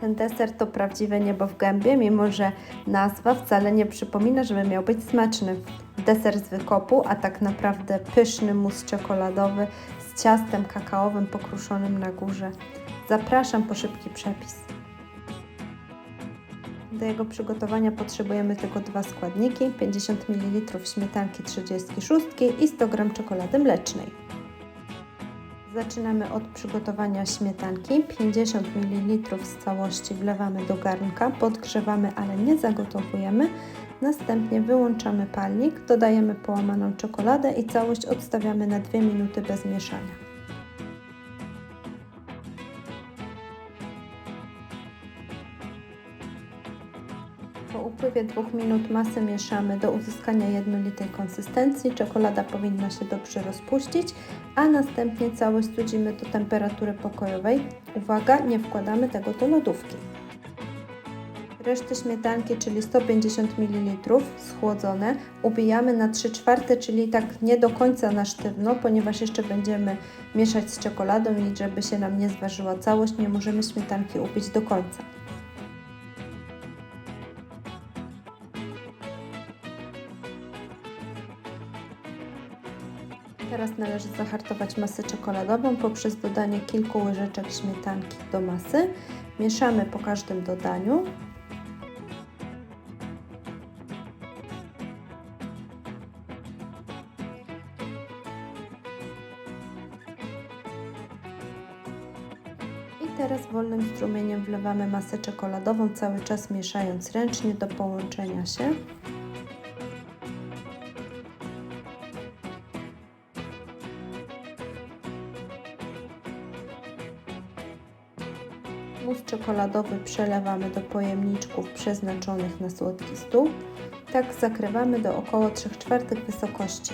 Ten deser to prawdziwe niebo w gębie, mimo że nazwa wcale nie przypomina, żeby miał być smaczny. Deser z wykopu, a tak naprawdę pyszny mus czekoladowy z ciastem kakaowym pokruszonym na górze. Zapraszam po szybki przepis. Do jego przygotowania potrzebujemy tylko dwa składniki: 50 ml śmietanki 36 i 100 g czekolady mlecznej. Zaczynamy od przygotowania śmietanki. 50 ml z całości wlewamy do garnka, podgrzewamy, ale nie zagotowujemy. Następnie wyłączamy palnik, dodajemy połamaną czekoladę i całość odstawiamy na 2 minuty bez mieszania. Po upływie dwóch minut masę mieszamy do uzyskania jednolitej konsystencji. Czekolada powinna się dobrze rozpuścić, a następnie całość studzimy do temperatury pokojowej. Uwaga, nie wkładamy tego do lodówki. Resztę śmietanki, czyli 150 ml schłodzone, ubijamy na 3 czwarte, czyli tak nie do końca na sztywno, ponieważ jeszcze będziemy mieszać z czekoladą i żeby się nam nie zważyła całość, nie możemy śmietanki ubić do końca. Teraz należy zahartować masę czekoladową poprzez dodanie kilku łyżeczek śmietanki do masy. Mieszamy po każdym dodaniu. I teraz wolnym strumieniem wlewamy masę czekoladową, cały czas mieszając ręcznie do połączenia się. Mus czekoladowy przelewamy do pojemniczków przeznaczonych na słodki stół. Tak zakrywamy do około 3 czwartych wysokości.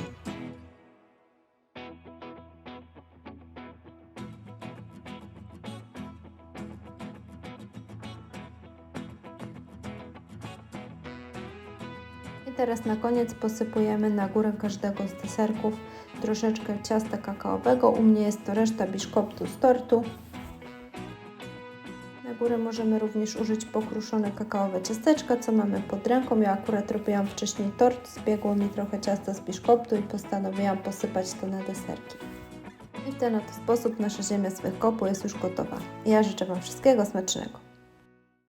I teraz na koniec posypujemy na górę każdego z deserków troszeczkę ciasta kakaowego. U mnie jest to reszta biszkoptu z tortu. Na górę możemy również użyć pokruszone kakaowe ciasteczka, co mamy pod ręką. Ja akurat robiłam wcześniej tort, zbiegło mi trochę ciasta z biszkoptu i postanowiłam posypać to na deserki. I w ten oto sposób nasza ziemia z wykopu jest już gotowa. Ja życzę Wam wszystkiego smacznego.